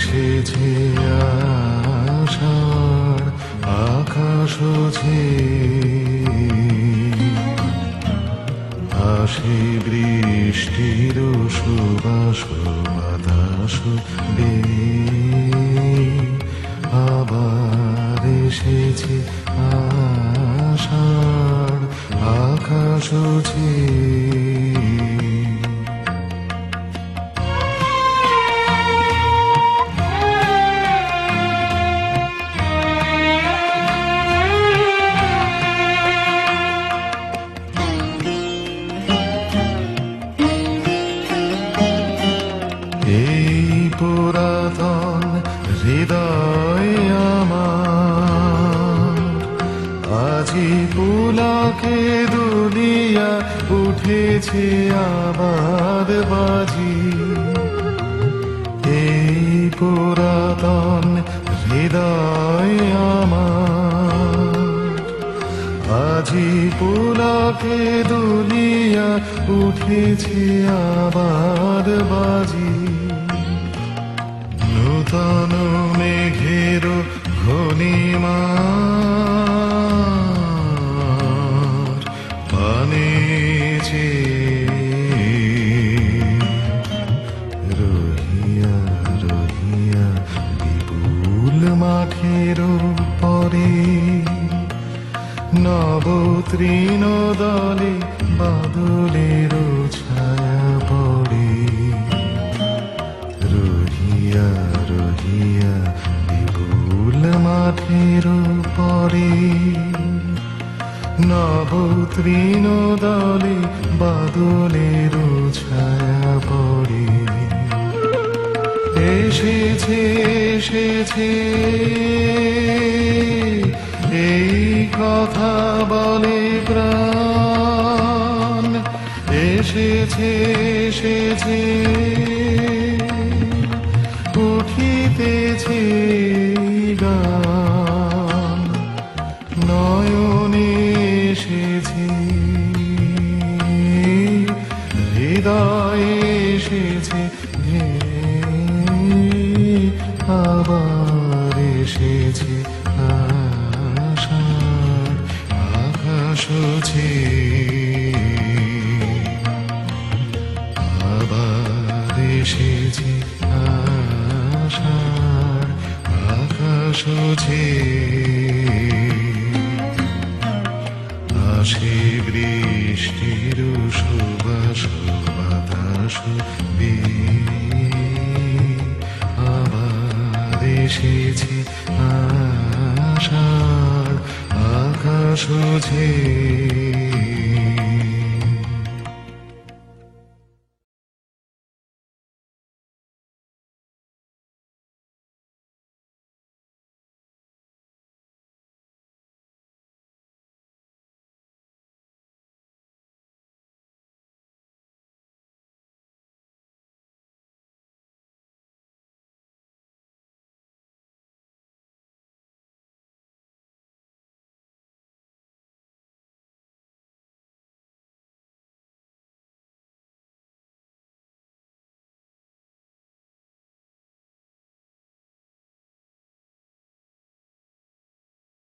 এসেছে আষাঢ় আকাশ আসে বৃষ্টির সুবাস বাতাস বে আবার এসেছে আষাঢ় আকাশ ঝে পুলাকে দুলিয়া উঠেছে আবার বাজি। এই পুরাতন হৃদয় আমার। আজি পুলাকে দুলিয়া উঠেছে আবার বাজি। নব তৃণ দলে বাদলের ছায়া পড়ে। রহিয়া রহিয়া, বিপুল মাঠের পরে নব তৃণ দলে বাদলের ছায়া পড়ে। এসেছে এসেছে। এই কথা বলে প্রাণ। এসেছে এসেছে। উঠিতেছে এসেছে। এসেছে। আবার এসেছে। ছেয়ে আবার এসেছে আশার আকাশ ছেয়ে আসে বৃষ্টির সুবাস বাতাস আবার এসেছে আষাঢ় আকাশ ঝে